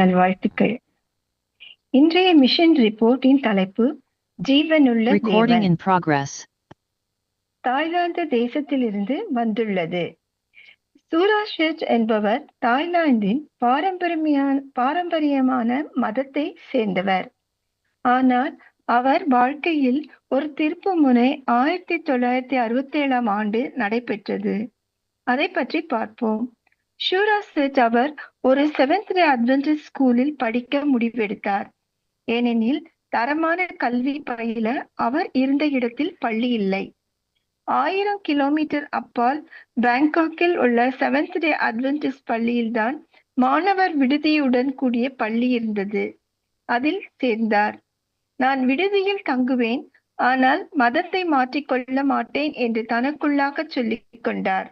நல்வாழ்த்துக்கள். இன்றைய மிஷன் ரிப்போர்ட்டின் தலைப்பு ஜீவனுள்ள progress. தாய்லாந்து தேசத்திலிருந்து வந்துள்ளது. சூராஷெட் என்பவர் தாய்லாந்தின் பாரம்பரியமான பாரம்பரியமான மதத்தை சேர்ந்தவர். ஆனால் அவர் வாழ்க்கையில் ஒரு திருப்பு முனை ஆயிரத்தி தொள்ளாயிரத்தி அறுபத்தி ஏழாம் ஆண்டு நடைபெற்றது. அதை பற்றி பார்ப்போம். ஷூரா செட் அவர் ஒரு செவன்த் டே அட்வென்டிஸ்ட் ஸ்கூலில் படிக்க முடிவெடுத்தார். ஏனெனில் தரமான கல்வி பயில அவர் இருந்த இடத்தில் பள்ளி இல்லை. ஆயிரம் கிலோமீட்டர் அப்பால் பேங்காக்கில் உள்ள செவன்த் டே அட்வென்டிஸ்ட் பள்ளியில்தான் மாணவர் விடுதியுடன் கூடிய பள்ளி இருந்தது. அதில் சேர்ந்தார். நான் விடுதியில் தங்குவேன் ஆனால் மதத்தை மாற்றிக்கொள்ள மாட்டேன் என்று தனக்குள்ளாக சொல்லிக் கொண்டார்.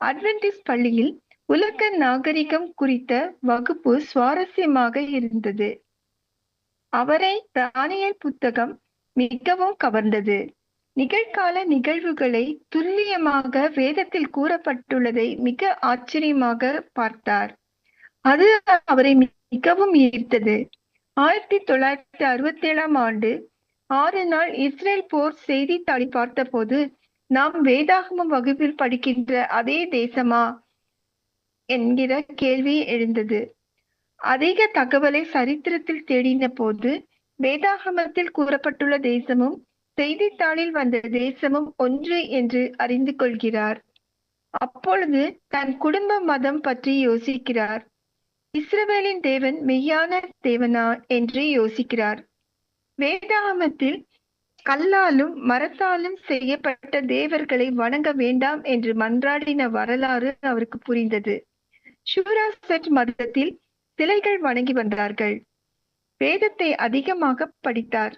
அட்வென்டிஸ்ட் பள்ளியில் உலக நாகரிகம் குறித்த வகுப்பு சுவாரஸ்யமாக இருந்தது. அவரை தானியல் புத்தகம் மிகவும் கவர்ந்தது. நிகழ்கால நிகழ்வுகளை துல்லியமாக வேதத்தில் கூறப்பட்டுள்ளதை மிக ஆச்சரியமாக பார்த்தார். அது அவரை மிகவும் ஈர்த்தது. ஆயிரத்தி தொள்ளாயிரத்தி அறுபத்தி ஏழாம் ஆண்டு ஆறு நாள் இஸ்ரேல் போர் செய்தித்தாளை பார்த்தபோது நாம் வேதாகமம் வகுப்பில் படிக்கின்ற அதே தேசமா? என்கிற கேள்வி எழுந்தது. அதிக தகவலை சரித்திரத்தில் தேடின போது வேதாகமத்தில் கூறப்பட்டுள்ள தேசமும் செய்தித்தாளில் வந்த தேசமும் ஒன்று என்று அறிந்து கொள்கிறார். அப்பொழுது தன் குடும்ப மதம் பற்றி யோசிக்கிறார். இஸ்ரவேலின் தேவன் மெய்யான தேவனா என்று யோசிக்கிறார். வேதாகமத்தில் கல்லாலும் மரத்தாலும் செய்யப்பட்ட தேவர்களை வணங்க வேண்டாம் என்று மன்றாடின வரலாறு அவருக்கு புரிந்தது. ஷூராசெட் மதத்தில் சிலைகள் வணங்கி வந்தார்கள். வேதத்தை அதிகமாக படித்தார்.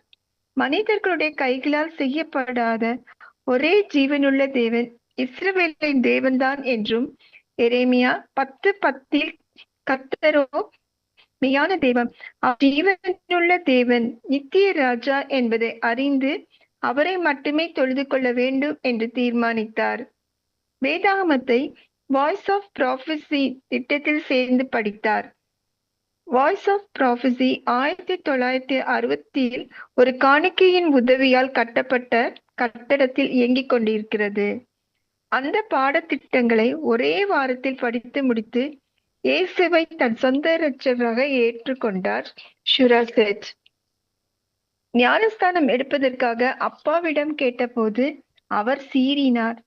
மனிதர்களுடைய கைகளால் செய்யப்படாத ஒரே ஜீவனுள்ள தேவன் இஸ்ரவேலின் தேவன்தான் என்றும் எரேமியா பத்து பத்தில் கத்தரோ மெய்யான தேவன் ஜீவனுள்ள தேவன் நித்திய ராஜா என்பதை அறிந்து அவரை மட்டுமே தொழுது கொள்ள வேண்டும் என்று தீர்மானித்தார். வேதாகமத்தை வாய்ஸ் ஆஃப் ப்ராஃபஸி திட்டத்தில் சேர்ந்து படித்தார். வாய்ஸ் ஆஃப் ப்ராஃபஸி ஆயிரத்தி தொள்ளாயிரத்தி அறுபத்தியில் ஒரு காணிக்கையின் உதவியால் கட்டப்பட்ட கட்டடத்தில் இயங்கிக் கொண்டிருக்கிறது. அந்த பாடத்திட்டங்களை ஒரே வாரத்தில் படித்து முடித்து இயேசுவை தன் சொந்த இரட்சகராக ஏற்றுக்கொண்டார் ஷுராசெட் ஞானஸ்தானம் எடுப்பதற்காக அப்பாவிடம் கேட்டபோது அவர் சீறினார்.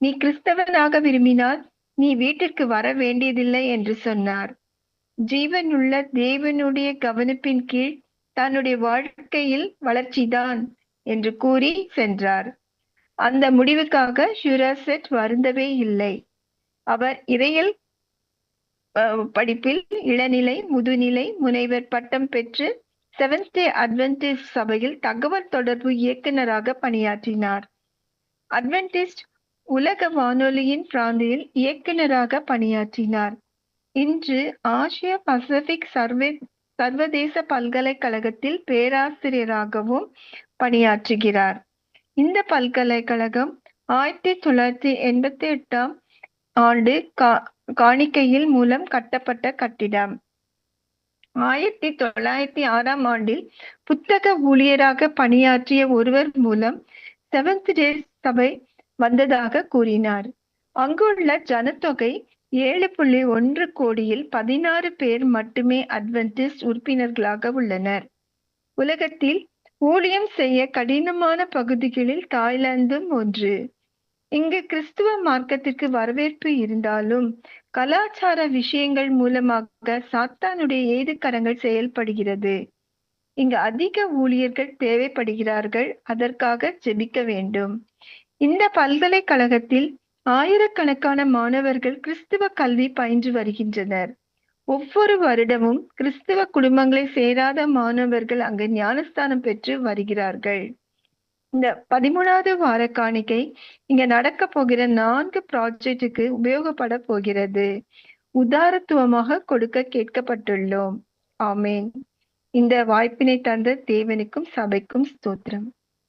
நீ கிறிஸ்தவனாக விரும்பினால் நீ வீட்டிற்கு வர வேண்டியதில்லை என்று சொன்னார். ஜீவனுள்ள தேவனுடைய கவனிப்பின் கீழ் தன்னுடைய வாழ்க்கையில் வளர்ச்சிதான் என்று கூறி சென்றார். அந்த முடிவுக்காக ஷுராசெட் வருந்தவே இல்லை. அவர் இறையல் படிப்பில் இளநிலை முதுநிலை முனைவர் பட்டம் பெற்று செவன்த் டே அட்வென்டிஸ்ட் சபையில் தகவல் தொடர்பு இயக்குநராக பணியாற்றினார். அட்வென்டிஸ்ட் உலக வானொலியின் பிராந்தியில் இயக்குநராக பணியாற்றினார். இன்று ஆசிய பசிபிக் சர்வே சர்வதேச பல்கலைக்கழகத்தில் பேராசிரியராகவும் பணியாற்றுகிறார். இந்த பல்கலைக்கழகம் ஆயிரத்தி தொள்ளாயிரத்தி எண்பத்தி எட்டாம் ஆண்டு காணிக்கையில் மூலம் கட்டப்பட்ட கட்டிடம். ஆயிரத்தி தொள்ளாயிரத்தி ஆறாம் ஆண்டில் புத்தக ஊழியராக பணியாற்றிய ஒருவர் மூலம் செவன்த் டே சபை வந்ததாக கூறினார். அங்குள்ள ஜனத்தொகை ஏழு புள்ளி ஒன்று கோடியில் பதினாறு பேர் மட்டுமே அட்வென்டிஸ்ட் உறுப்பினர்களாக உள்ளனர். உலகத்தில் ஊழியம் செய்ய கடினமான பகுதிகளில் தாய்லாந்தும் ஒன்று. இங்கு கிறிஸ்துவ மார்க்கத்திற்கு வரவேற்பு இருந்தாலும் கலாச்சார விஷயங்கள் மூலமாக சாத்தானுடைய ஏதுக்கரங்கள் செயல்படுகிறது. இங்கு அதிக ஊழியர்கள் தேவைப்படுகிறார்கள் அதற்காக ஜெபிக்க வேண்டும். இந்த பல்கலைக்கழகத்தில் ஆயிரக்கணக்கான மாணவர்கள் கிறிஸ்துவ கல்வி பயின்று வருகின்றனர். ஒவ்வொரு வருடமும் கிறிஸ்துவ குடும்பங்களை சேராத மாணவர்கள் அங்கு ஞானஸ்தானம் பெற்று வருகிறார்கள். இந்த பதிமூணாவது வார காணிக்கை இங்க நடக்க போகிற நான்கு ப்ராஜெக்டுக்கு உபயோகப்பட போகிறது. உதாரத்துவமாக கொடுக்க கேட்கப்பட்டுள்ளோம். ஆமேன். இந்த வாய்ப்பினை தந்த தேவனுக்கும் சபைக்கும் ஸ்தோத்திரம்.